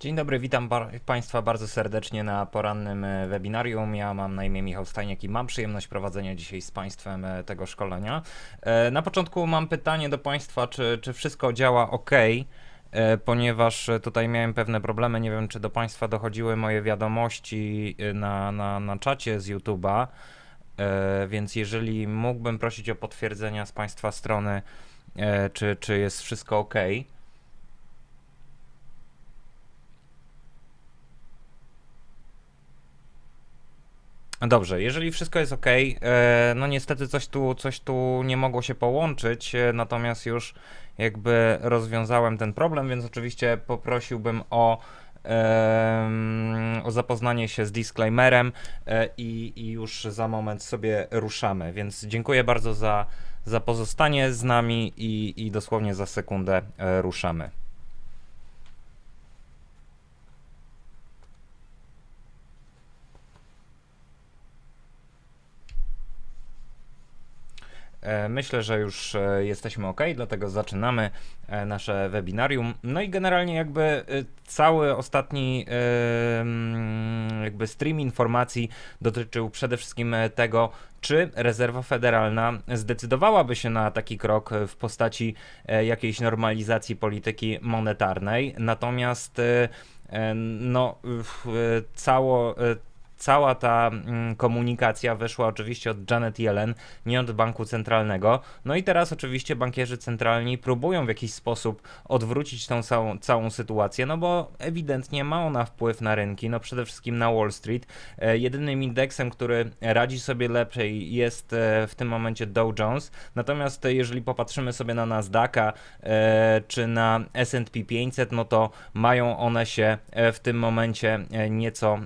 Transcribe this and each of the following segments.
Dzień dobry, witam Państwa bardzo serdecznie na porannym e, webinarium. Ja mam na imię Michał Stajniak i mam przyjemność prowadzenia dzisiaj z Państwem e, tego szkolenia. E, Na początku mam pytanie do Państwa, czy, czy wszystko działa ok, ponieważ tutaj miałem pewne problemy. Nie wiem, czy do Państwa dochodziły moje wiadomości na, na, na czacie z YouTube'a, więc jeżeli mógłbym prosić o potwierdzenia z Państwa strony, czy, czy jest wszystko ok. Dobrze, jeżeli wszystko jest ok, e, no niestety coś tu, coś tu nie mogło się połączyć, e, natomiast już jakby rozwiązałem ten problem, więc oczywiście poprosiłbym o, o zapoznanie się z disclaimerem e, i, i już za moment sobie ruszamy. Więc dziękuję bardzo za, za pozostanie z nami i, i dosłownie za sekundę ruszamy. E, Myślę, że już e, jesteśmy ok, dlatego zaczynamy e, nasze webinarium. No i generalnie jakby e, cały ostatni e, mm, jakby stream informacji dotyczył przede wszystkim e, tego, czy rezerwa federalna zdecydowałaby się na taki krok e, w postaci e, jakiejś normalizacji polityki monetarnej. Natomiast e, e, no, e, cało, e, cała ta mm, komunikacja wyszła oczywiście od Janet Yellen, nie od banku centralnego. No i teraz oczywiście bankierzy centralni próbują w jakiś sposób odwrócić tą całą, całą sytuację, no bo ewidentnie ma ona wpływ na rynki, no przede wszystkim na Wall Street. E, jedynym indeksem, który radzi sobie lepiej jest e, w tym momencie Dow Jones, natomiast jeżeli popatrzymy sobie na Nasdaqa e, czy na S&P 500, no to mają one się w tym momencie nieco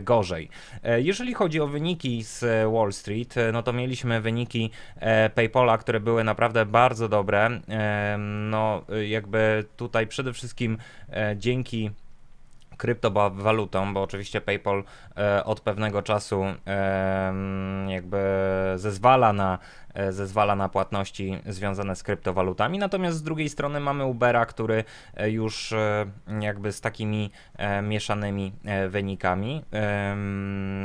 gorzej. E, Jeżeli chodzi o wyniki z Wall Street, e, no to mieliśmy wyniki e, PayPala, które były naprawdę bardzo dobre. No, jakby tutaj przede wszystkim dzięki kryptowalutom, bo oczywiście PayPal od pewnego czasu jakby zezwala na, zezwala na płatności związane z kryptowalutami, natomiast z drugiej strony mamy Ubera, który e, już e, jakby z takimi e, mieszanymi e, wynikami.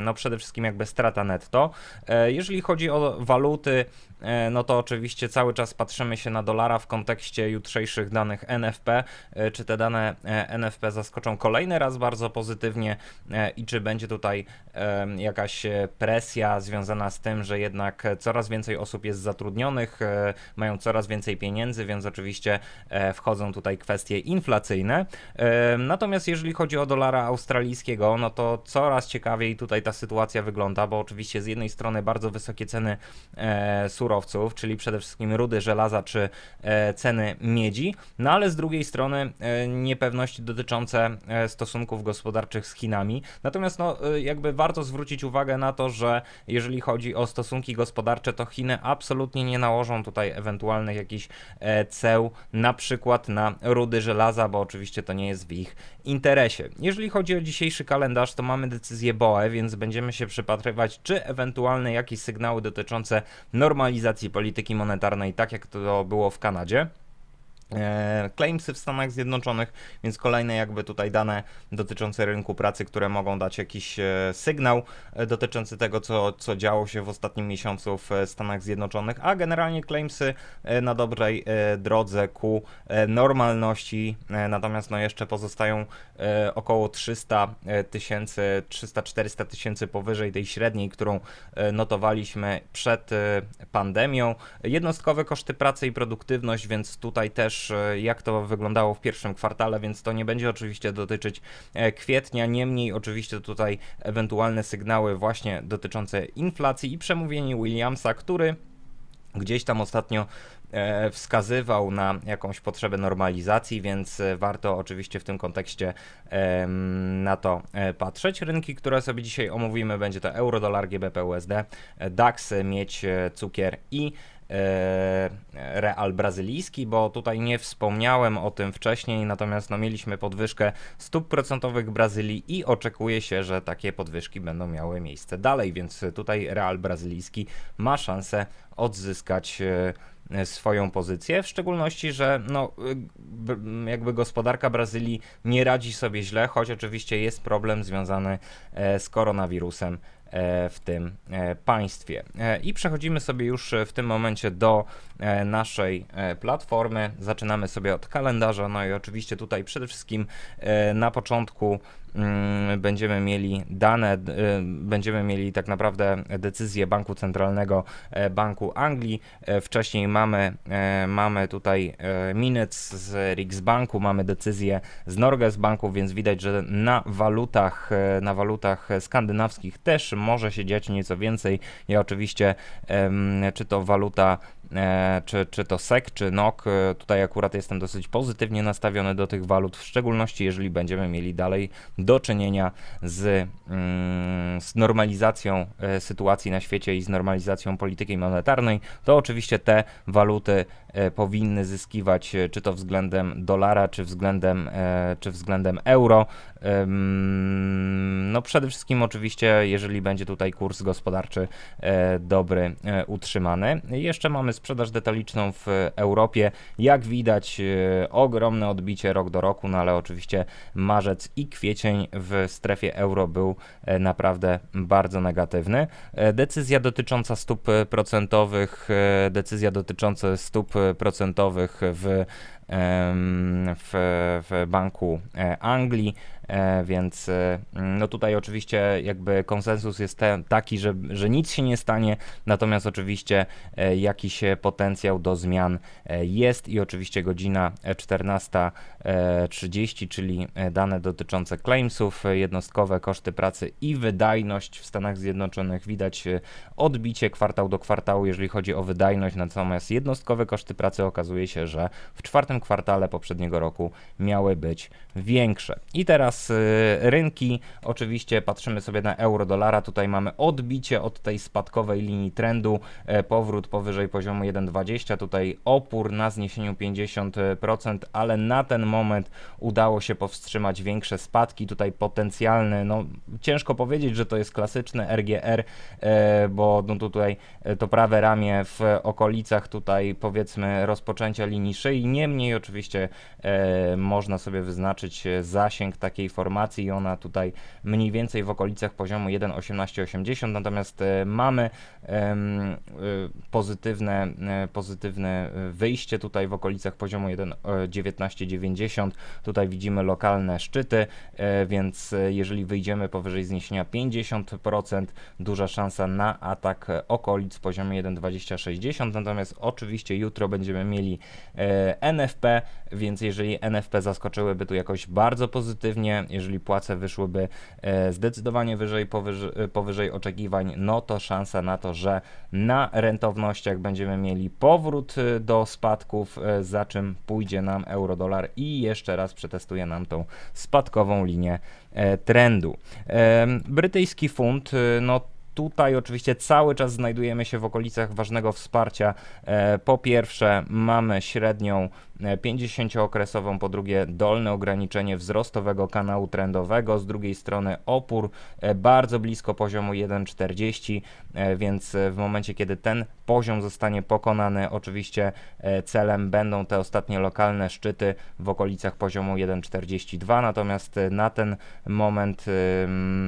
No przede wszystkim jakby strata netto. E, Jeżeli chodzi o waluty, e, no to oczywiście cały czas patrzymy się na dolara w kontekście jutrzejszych danych NFP, e, czy te dane e, NFP zaskoczą kolejny raz bardzo pozytywnie e, i czy będzie tutaj jakaś e, presja związana z tym, że jednak e, coraz więcej osób jest zatrudnionych, e, mają coraz więcej pieniędzy, więc oczywiście e, wchodzą tutaj kwestie inflacyjne. E, Natomiast jeżeli chodzi o dolara australijskiego, no to coraz ciekawiej tutaj ta sytuacja wygląda, bo oczywiście z jednej strony bardzo wysokie ceny surowców, czyli przede wszystkim rudy żelaza czy ceny miedzi, no ale z drugiej strony niepewności dotyczące stosunków gospodarczych z Chinami. Natomiast no, jakby warto zwrócić uwagę na to, że jeżeli chodzi o stosunki gospodarcze, to Chiny absolutnie nie nałożą tutaj ewentualnych jakichś e, ceł, na przykład na rudy żelaza, bo oczywiście to nie jest w ich interesie. Jeżeli chodzi o dzisiejszy kalendarz, to mamy decyzję BOE, więc będziemy się przypatrywać, czy ewentualne jakieś sygnały dotyczące normalizacji polityki monetarnej, tak jak to było w Kanadzie. E, Claimsy w Stanach Zjednoczonych, więc kolejne jakby tutaj dane dotyczące rynku pracy, które mogą dać jakiś e, sygnał e, dotyczący tego, co, co działo się w ostatnim miesiącu w Stanach Zjednoczonych, a generalnie claimsy na dobrej drodze ku normalności, natomiast no jeszcze pozostają około 300 e, tysięcy, 300-400 tysięcy powyżej tej średniej, którą notowaliśmy przed pandemią. Jednostkowe koszty pracy i produktywność, więc tutaj też e, jak to wyglądało w pierwszym kwartale, więc to nie będzie oczywiście dotyczyć e, kwietnia, niemniej oczywiście tutaj ewentualne sygnały właśnie dotyczące inflacji i przemówienie Williamsa, który gdzieś tam ostatnio e, wskazywał na jakąś potrzebę normalizacji, więc warto oczywiście w tym kontekście na to patrzeć. Rynki, które sobie dzisiaj omówimy, będzie to euro, dolar, GBP, USD, DAX, miedź, e, cukier i real brazylijski, bo tutaj nie wspomniałem o tym wcześniej, natomiast no, mieliśmy podwyżkę stóp procentowych Brazylii i oczekuje się, że takie podwyżki będą miały miejsce dalej, więc tutaj real brazylijski ma szansę odzyskać e, swoją pozycję, w szczególności, że no, jakby gospodarka Brazylii nie radzi sobie źle, choć oczywiście jest problem związany e, z koronawirusem e, w tym e, państwie. E, I przechodzimy sobie już e, w tym momencie do e, naszej e, platformy. Zaczynamy sobie od kalendarza, no i oczywiście tutaj przede wszystkim e, na początku mm, będziemy mieli dane, będziemy mieli tak naprawdę decyzję Banku Centralnego e, Banku Anglii. E, Wcześniej mamy, e, mamy tutaj e, minutes z Riksbanku, mamy decyzję z Norges Banku, więc widać, że na walutach, e, na walutach skandynawskich też może się dziać nieco więcej. Ja oczywiście, czy to waluta e, czy, czy to SEK, czy NOK. e, Tutaj akurat jestem dosyć pozytywnie nastawiony do tych walut, w szczególności jeżeli będziemy mieli dalej do czynienia z, mm, z normalizacją e, sytuacji na świecie i z normalizacją polityki monetarnej, to oczywiście te waluty e, powinny zyskiwać, e, czy to względem dolara, czy względem, e, czy względem euro. No przede wszystkim oczywiście, jeżeli będzie tutaj kurs gospodarczy e, dobry, e, utrzymany. Jeszcze mamy sprzedaż detaliczną w Europie. Jak widać, e, ogromne odbicie rok do roku, no ale oczywiście marzec i kwiecień w strefie euro był e, naprawdę bardzo negatywny. E, Decyzja dotycząca stóp e, procentowych, e, decyzja dotycząca stóp e, procentowych w w, w Banku e, Anglii, e, więc e, no tutaj oczywiście jakby konsensus jest te, taki, że, że nic się nie stanie, natomiast oczywiście jakiś potencjał do zmian jest i oczywiście godzina e, 14.30, czyli dane dotyczące claimsów, jednostkowe koszty pracy i wydajność w Stanach Zjednoczonych. Widać odbicie kwartał do kwartału, jeżeli chodzi o wydajność, natomiast jednostkowe koszty pracy okazuje się, że w czwartym kwartale poprzedniego roku miały być większe. I teraz y, rynki, oczywiście patrzymy sobie na euro-dolara, tutaj mamy odbicie od tej spadkowej linii trendu, e, powrót powyżej poziomu 1,20, tutaj opór na zniesieniu 50%, ale na ten moment udało się powstrzymać większe spadki, tutaj potencjalny, no ciężko powiedzieć, że to jest klasyczny RGR, e, bo no tutaj e, to prawe ramię w okolicach. Tutaj powiedzmy rozpoczęcia linii szyi, niemniej oczywiście e, można sobie wyznaczyć e, zasięg takiej formacji. I ona tutaj mniej więcej w okolicach poziomu 1,1880, natomiast e, mamy e, pozytywne, e, pozytywne e, wyjście tutaj w okolicach poziomu 1,1990, tutaj widzimy lokalne szczyty, e, więc e, jeżeli wyjdziemy powyżej zniesienia 50%, duża szansa na atak okolic poziomie 1,2060, natomiast oczywiście jutro będziemy mieli e, NFP, więc jeżeli NFP zaskoczyłyby tu jakoś bardzo pozytywnie, jeżeli płace wyszłyby e, zdecydowanie wyżej, powyżej, powyżej oczekiwań, no to szansa na to, że na rentownościach będziemy mieli powrót e, do spadków, e, za czym pójdzie nam euro-dolar i jeszcze raz przetestuje nam tą spadkową linię trendu. Brytyjski funt, no Tutaj oczywiście cały czas znajdujemy się w okolicach ważnego wsparcia. Po pierwsze, mamy średnią E, 50-okresową, po drugie dolne ograniczenie wzrostowego kanału trendowego, z drugiej strony opór e, bardzo blisko poziomu 1,40, e, więc w momencie, kiedy ten poziom zostanie pokonany, oczywiście celem będą te ostatnie lokalne szczyty w okolicach poziomu 1,42, natomiast na ten moment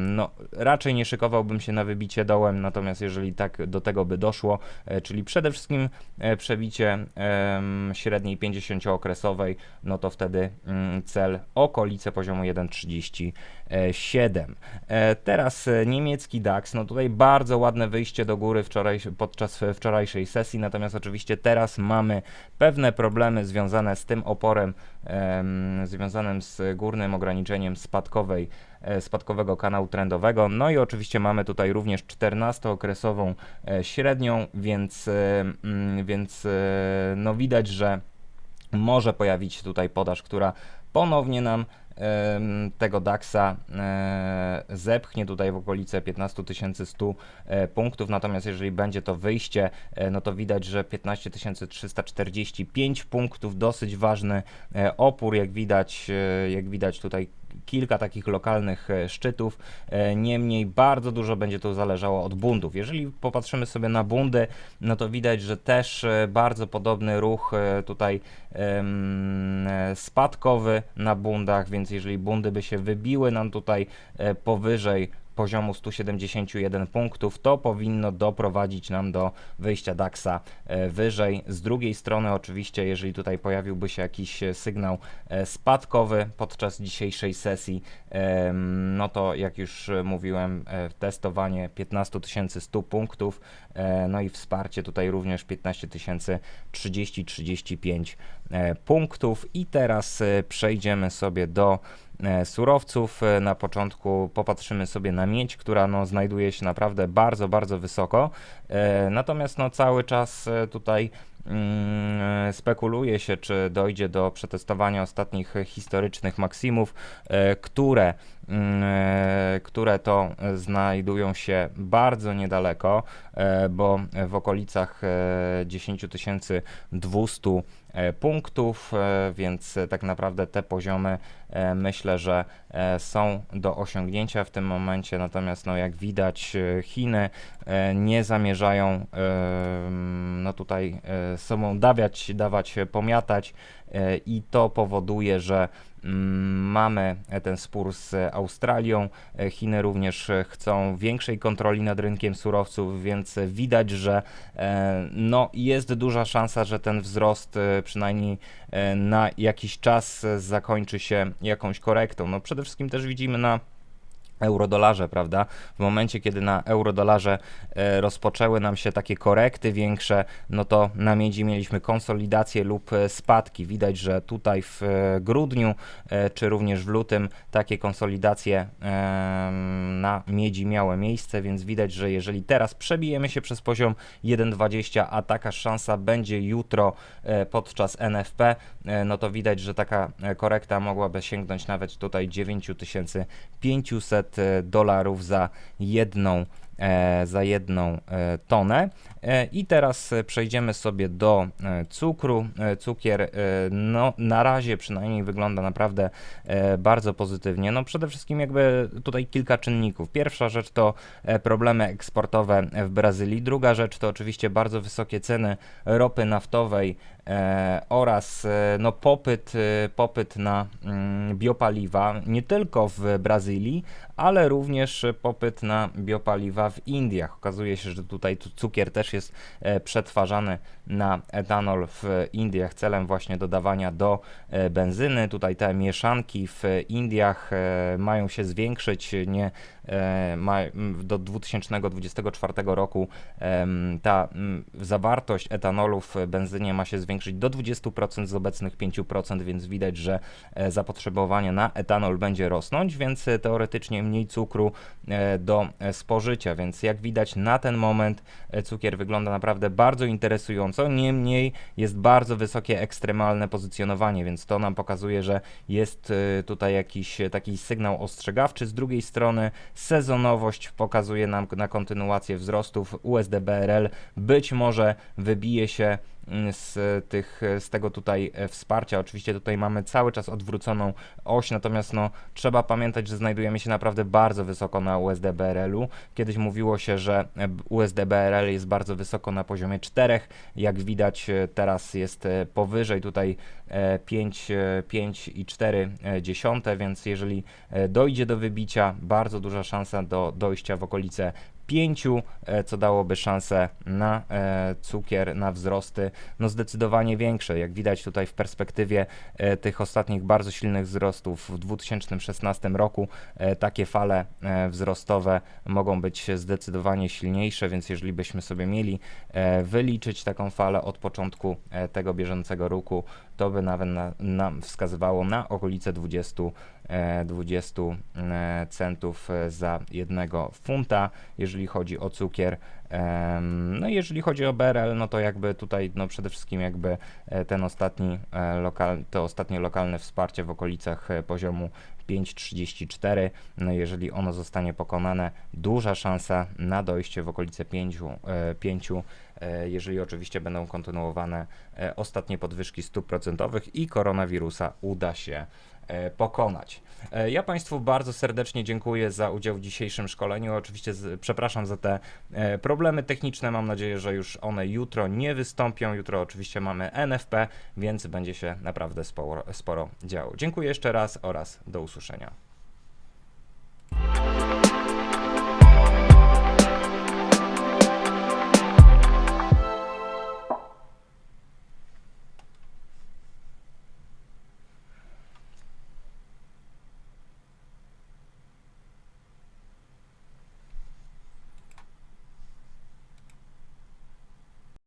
no, raczej nie szykowałbym się na wybicie dołem, natomiast jeżeli tak do tego by doszło, czyli przede wszystkim przebicie średniej 50 10-okresowej, no to wtedy mm, cel okolice poziomu 1,37. E, teraz e, niemiecki DAX, no tutaj bardzo ładne wyjście do góry wczoraj, podczas wczorajszej sesji, natomiast oczywiście teraz mamy pewne problemy związane z tym oporem, związanym z górnym ograniczeniem spadkowej e, spadkowego kanału trendowego. No i oczywiście mamy tutaj również 14-okresową średnią, więc, mm, więc no widać, że może pojawić się tutaj podaż, która ponownie nam tego DAX-a e, zepchnie tutaj w okolice 15 100 e, punktów, natomiast jeżeli będzie to wyjście, e, no to widać, że 15 345 punktów, dosyć ważny opór, jak widać, jak widać tutaj kilka takich lokalnych e, szczytów. E, Niemniej bardzo dużo będzie to zależało od bundów. Jeżeli popatrzymy sobie na bundy, no to widać, że też e, bardzo podobny ruch tutaj spadkowy na bundach, więc jeżeli bundy by się wybiły nam tutaj powyżej poziomu 171 punktów, to powinno doprowadzić nam do wyjścia DAX-a e, wyżej. Z drugiej strony, oczywiście, jeżeli tutaj pojawiłby się jakiś e, sygnał e, spadkowy podczas dzisiejszej sesji, no to jak już mówiłem, testowanie 15 100 punktów, no i wsparcie tutaj również 15 30-35 e, punktów. I teraz przejdziemy sobie do surowców. E, Na początku popatrzymy sobie na miedź, która no, znajduje się naprawdę bardzo, bardzo wysoko. E, Natomiast no, cały czas e, tutaj mm, spekuluje się, czy dojdzie do przetestowania ostatnich e, historycznych maksimów, e, które, e, które to e, znajdują się bardzo niedaleko, e, bo w okolicach e, 10 200 e, punktów, e, więc e, tak naprawdę te poziomy e, myślę, że e, są do osiągnięcia w tym momencie, natomiast no jak widać e, Chiny e, nie zamierzają e, no tutaj e, sobą dawać, dawać e, pomiatać e, i to powoduje, że mm, mamy e, ten spór z Australią. E, Chiny również e, chcą większej kontroli nad rynkiem surowców, więc widać, że no, jest duża szansa, że ten wzrost przynajmniej na jakiś czas zakończy się jakąś korektą. No, przede wszystkim też widzimy na eurodolarze, prawda? W momencie, kiedy na eurodolarze e, rozpoczęły nam się takie korekty większe, no to na miedzi mieliśmy konsolidację lub e, spadki. Widać, że tutaj w e, grudniu czy również w lutym takie konsolidacje na miedzi miały miejsce, więc widać, że jeżeli teraz przebijemy się przez poziom 1,20, a taka szansa będzie jutro podczas NFP, no to widać, że taka korekta mogłaby sięgnąć nawet tutaj 9500 e, dolarów za jedną e, za jedną e, tonę. E, I teraz przejdziemy sobie do cukru. Cukier no, na razie przynajmniej wygląda naprawdę bardzo pozytywnie. No przede wszystkim jakby tutaj kilka czynników. Pierwsza rzecz to problemy eksportowe w Brazylii. Druga rzecz to oczywiście bardzo wysokie ceny ropy naftowej oraz e, no, popyt, e, popyt na mm, biopaliwa nie tylko w Brazylii, ale również e, popyt na biopaliwa w Indiach. Okazuje się, że tutaj tu cukier też jest e, przetwarzany na etanol w Indiach celem właśnie dodawania do e, benzyny. Tutaj te mieszanki w Indiach e, mają się zwiększyć, nie e, do 2024 roku ta m, zawartość etanolu w benzynie ma się zwiększyć do 20% z obecnych 5%, więc widać, że e, zapotrzebowanie na etanol będzie rosnąć, więc e, teoretycznie mniej cukru e, do e, spożycia, więc jak widać na ten moment e, cukier wygląda naprawdę bardzo interesująco, niemniej jest bardzo wysokie ekstremalne pozycjonowanie, więc to nam pokazuje, że jest e, tutaj jakiś e, taki sygnał ostrzegawczy. Z drugiej strony sezonowość pokazuje nam na kontynuację wzrostów USD-BRL. Być może wybije się z, tych, z tego tutaj e, wsparcia. Oczywiście tutaj mamy cały czas odwróconą oś, natomiast no, trzeba pamiętać, że znajdujemy się naprawdę bardzo wysoko na USD-BRL-u. Kiedyś mówiło się, że e, USD-BRL jest bardzo wysoko na poziomie 4. Jak widać e, teraz jest powyżej tutaj e, 5, e, 5,4, więc jeżeli dojdzie do wybicia, bardzo duża szansa do dojścia w okolice 5, e, co dałoby szansę na e, cukier, na wzrosty, no zdecydowanie większe. Jak widać tutaj w perspektywie e, tych ostatnich bardzo silnych wzrostów w 2016 roku, takie fale wzrostowe mogą być zdecydowanie silniejsze, więc jeżeli byśmy sobie mieli wyliczyć taką falę od początku tego bieżącego roku, to by nawet na, nam wskazywało na okolice 20, e, 20 e, centów e, za jednego funta, jeżeli chodzi o cukier. No i jeżeli chodzi o BRL, no to jakby tutaj no przede wszystkim jakby e, ten ostatni e, lokal, to ostatnie lokalne wsparcie w okolicach e, poziomu 5,34. No jeżeli ono zostanie pokonane, duża szansa na dojście w okolice 5, e, 5 e, jeżeli oczywiście będą kontynuowane ostatnie podwyżki stóp procentowych i koronawirusa uda się pokonać. E, Ja Państwu bardzo serdecznie dziękuję za udział w dzisiejszym szkoleniu. Oczywiście z, przepraszam za te e, problemy techniczne. Mam nadzieję, że już one jutro nie wystąpią. Jutro oczywiście mamy NFP, więc będzie się naprawdę sporo, sporo działo. Dziękuję jeszcze raz oraz do usłyszenia.